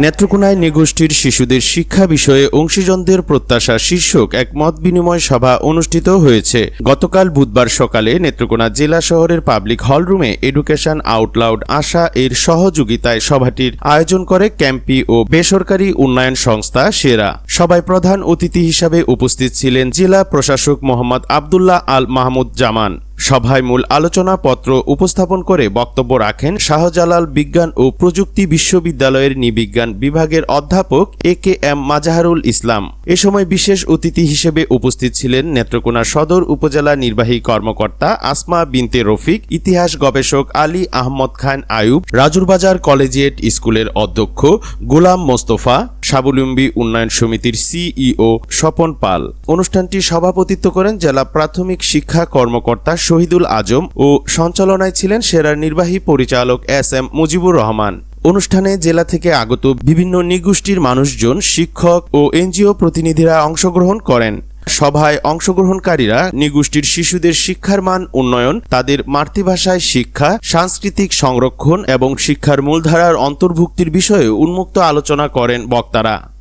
নেত্রকোনায় নিগোষ্ঠীর শিশুদের শিক্ষা বিষয়ে অংশীজনদের প্রত্যাশা শীর্ষক এক মত বিনিময় সভা অনুষ্ঠিত হয়েছে। গতকাল বুধবার সকালে নেত্রকোনা জেলা শহরের পাবলিক হলরুমে এডুকেশন আউটলাউড আশা এর সহযোগিতায় সভাটির আয়োজন করে ক্যাম্পি ও বেসরকারি উন্নয়ন সংস্থা সেরা। সভায় প্রধান অতিথি হিসাবে উপস্থিত ছিলেন জেলা প্রশাসক মোহাম্মদ আবদুল্লাহ আল মাহমুদ জামান। সভায় মূল আলোচনাপত্র উপস্থাপন করে বক্তব্য রাখেন শাহজালাল বিজ্ঞান ও প্রযুক্তি বিশ্ববিদ্যালয়ের নিবিজ্ঞান বিভাগের অধ্যাপক এ কে এম মাজাহারুল ইসলাম। এ সময় বিশেষ অতিথি হিসেবে উপস্থিত ছিলেন নেত্রকোনা সদর উপজেলা নির্বাহী কর্মকর্তা আসমা বিনতে রফিক, ইতিহাস গবেষক আলী আহমদ খান আয়ুব, রাজুরবাজার কলেজিয়েট স্কুলের অধ্যক্ষ গোলাম মোস্তফা স্বাবলম্বী উন্নয়ন সমিতির সিইও স্বপন পাল। অনুষ্ঠানটি সভাপতিত্ব করেন জেলা প্রাথমিক শিক্ষা কর্মকর্তা শহীদুল আজম ও সঞ্চালনায় ছিলেন সেরার নির্বাহী পরিচালক এস এম মুজিবুর রহমান। অনুষ্ঠানে জেলা থেকে আগত বিভিন্ন নিগোষ্ঠীর মানুষজন শিক্ষক ও এনজিও প্রতিনিধিরা অংশগ্রহণ করেন। সভায় অংশগ্রহণকারীরা নিগোষ্ঠীর শিশুদের শিক্ষার মান উন্নয়ন, তাদের মাতৃভাষায় শিক্ষা, সাংস্কৃতিক সংরক্ষণ এবং শিক্ষার মূলধারার অন্তর্ভুক্তির বিষয়ে উন্মুক্ত আলোচনা করেন বক্তারা।